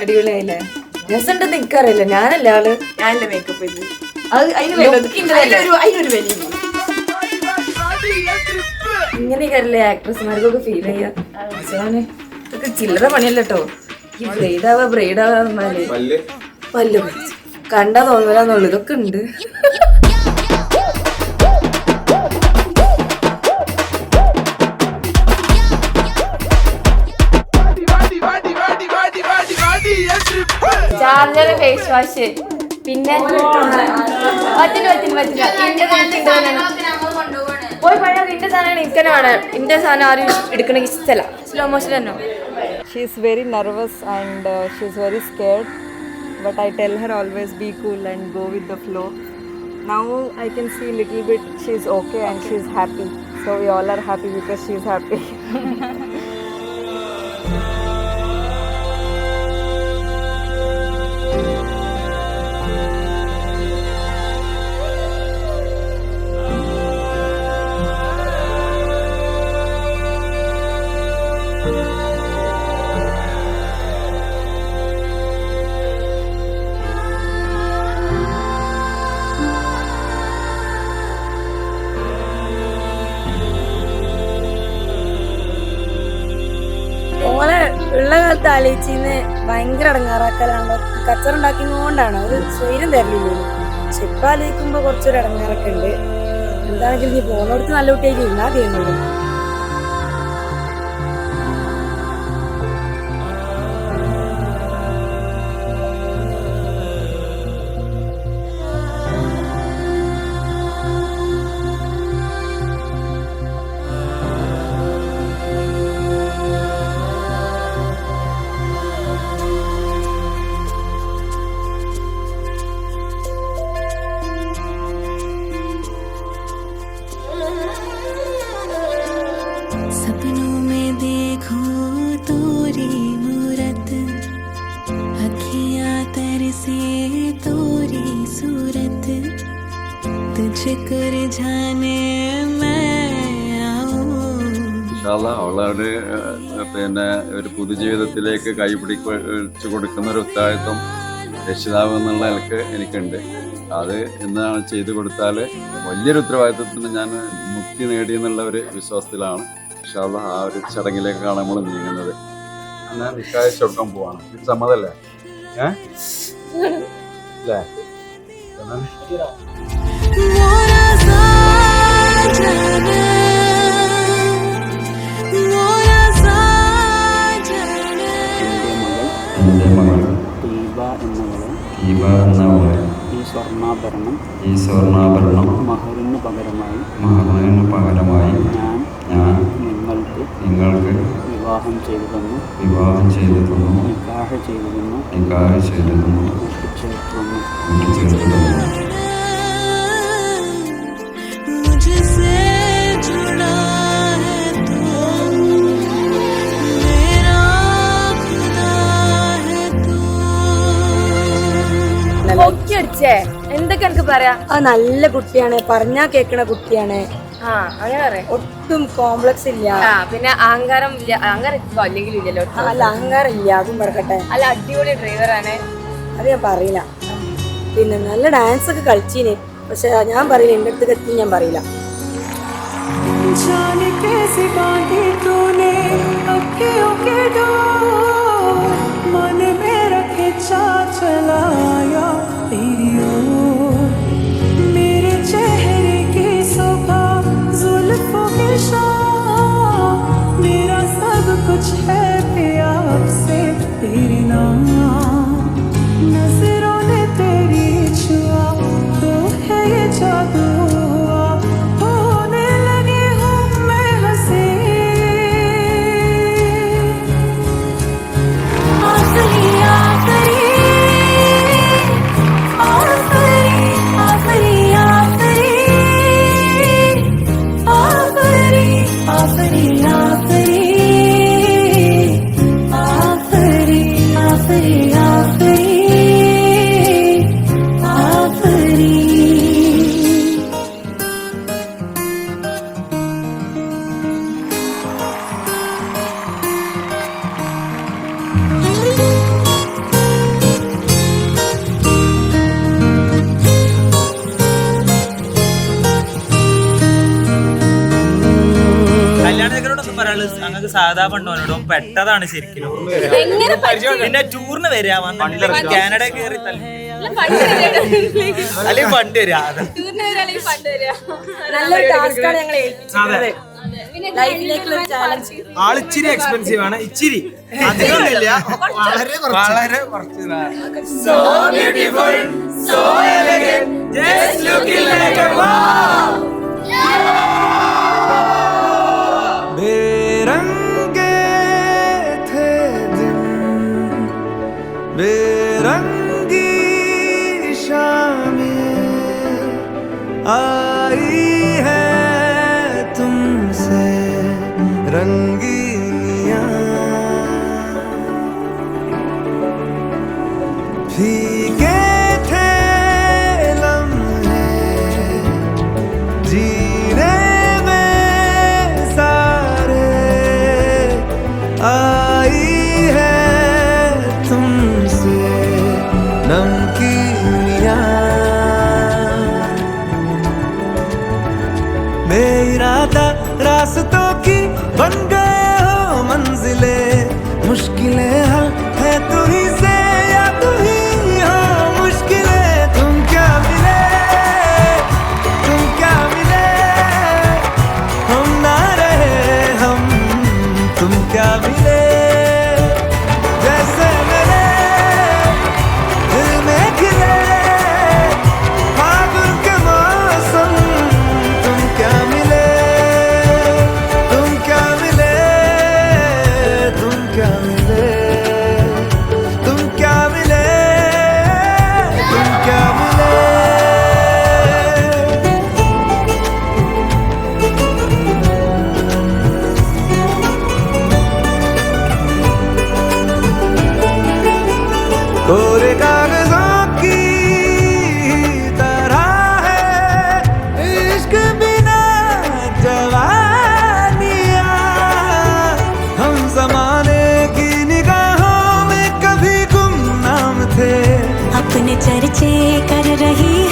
അടിപൊളിയായില്ലേ? രസമുണ്ടെന്ന് എനിക്കറിയില്ല. ഞാനല്ല ആൾ? ഞാനല്ല മേക്കപ്പ് ചെയ്ത് അത് അതിന് അതിനൊരു ഇങ്ങനെയൊക്കെയല്ലേ ആക്ട്രസ്മാർക്കൊക്കെ ഫീൽ ചെയ്യാ. ഇതൊക്കെ ചില്ലറ പണിയല്ല കേട്ടോ ഈ ബ്രെയ്ഡാവാ ആവാ ബ്രൈഡ് ആവാ എന്നാലേ പല്ല്. പല്ല്. കണ്ടാ തോന്നൂലെന്നുള്ളു. ഇതൊക്കെ ഉണ്ട്. നല്ലൊരു ഫേസ് വാഷ് പിന്നെ പോയി പഴയ നിന്റെ സാധനമാണ് ഇക്കനാണ് ഇന്റെ സാധനം ആരും എടുക്കണ ഇഷ്ടല്ല. സ്ലോ മോഷൻ തന്നെ. She is very nervous and she is very scared but I tell her always be cool and go with the flow now I can see little bit she is okay and she is happy so we all are happy because she is happy ഉള്ള കാലത്ത് ആലോചിച്ചിന്ന് ഭയങ്കര ഇടങ്ങാറാക്കലാണല്ലോ. കച്ചറ ഉണ്ടാക്കിക്കൊണ്ടാണ് ഒരു സ്വൈര്യം തരലില്ലല്ലോ. പക്ഷെ ഇപ്പൊ ആലോചിക്കുമ്പോ കുറച്ചൊരു ഇടങ്ങാറൊക്കെ ഉണ്ട്. എന്താണെങ്കിലും നീ പോകുന്നവർക്ക് നല്ല കുട്ടിയായിട്ട് ഇരുന്നാ सपनों में देखो तोरी मूरत अखियां तरसे तोरी सूरत तुझको रिझाने मैं आऊं ഇൻഷാല്ലാ അവളൊരു ഏഹ്, പിന്നെ ഒരു പുതുജീവിതത്തിലേക്ക് കൈ പിടിച്ചു കൊടുക്കുന്ന ഒരു ഉത്തരവാദിത്വം രക്ഷിതാവ് എന്നുള്ള നിലക്ക് എനിക്കുണ്ട് അത് എന്നാണ് ചെയ്തു കൊടുത്താൽ വലിയൊരു ഉത്തരവാദിത്വത്തിന് ഞാൻ മുക്തി നേടിയെന്നുള്ള ഒരു വിശ്വാസത്തിലാണ് ഇൻഷാള്ള ആ ഒരു ചടങ്ങിലേക്കാണ് നമ്മൾ നീങ്ങുന്നത്. അങ്ങനെ നിൽക്കാതെ ചൊട്ടം പോവാണ്. ഇത് സമ്മതല്ലേ? ഈ സ്വർണാഭരണം ഈ സ്വർണാഭരണം മഹറിന് പകരമായി മഹറിന് വിവാഹം ചെയ്തു തന്നു വിവാഹം ചെയ്തു തന്നു നിക്കാഹ ചെയ്തു തന്നു നിക്കാഹ ചെയ്തു തന്നു എന്തൊക്കെ എനിക്ക് പറയാ? ആ നല്ല കുട്ടിയാണ്. പറഞ്ഞാ കേക്കണ കുട്ടിയാണ്. ഒട്ടും കോംപ്ലക്സ് ഇല്ല ആ പിന്നെ അഹങ്കാരം ഇല്ല അഹങ്കാരം ഇപ്പൊ അല്ലെങ്കിലും ഇല്ലല്ലോ ആ, അല്ല അഹങ്കാരം ഇല്ല അതും പറക്കട്ടെ അല്ല അടിപൊളി ഡ്രൈവറാണ് അത് ഞാൻ പറയില്ല പിന്നെ നല്ല ഡാൻസ് ഒക്കെ കളിച്ചീന് പക്ഷെ ഞാൻ പറയില്ല എൻ്റെ അടുത്ത് എത്തി ഞാൻ പറയില്ല जाने कैसे बांधी तूने अखियों के डोर ഞങ്ങൾ ഞങ്ങൾക്ക് സാധാ പണ്ടോനോടും പെട്ടതാണ് ശരിക്കും. പിന്നെ ടൂറിന് വരിക വന്നിട്ടില്ലെങ്കിൽ കാനഡ കയറി അല്ലെങ്കിൽ ഫണ്ട് വരിക. നല്ലൊരു ടാസ്കാണ് ഞങ്ങൾ ഏൽപ്പിച്ചത്. ആളിച്ചിരി എക്സ്പെൻസീവ് ആണ്. ഇച്ചിരി. അധികമൊന്നുമില്ല. വളരെ വളരെ കുറച്ച്. So beautiful so elegant just looking like a wall आई है तुमसे रंगीनियाँ। रास्तों की बन गए हो मंजिले। चर्चे कर रही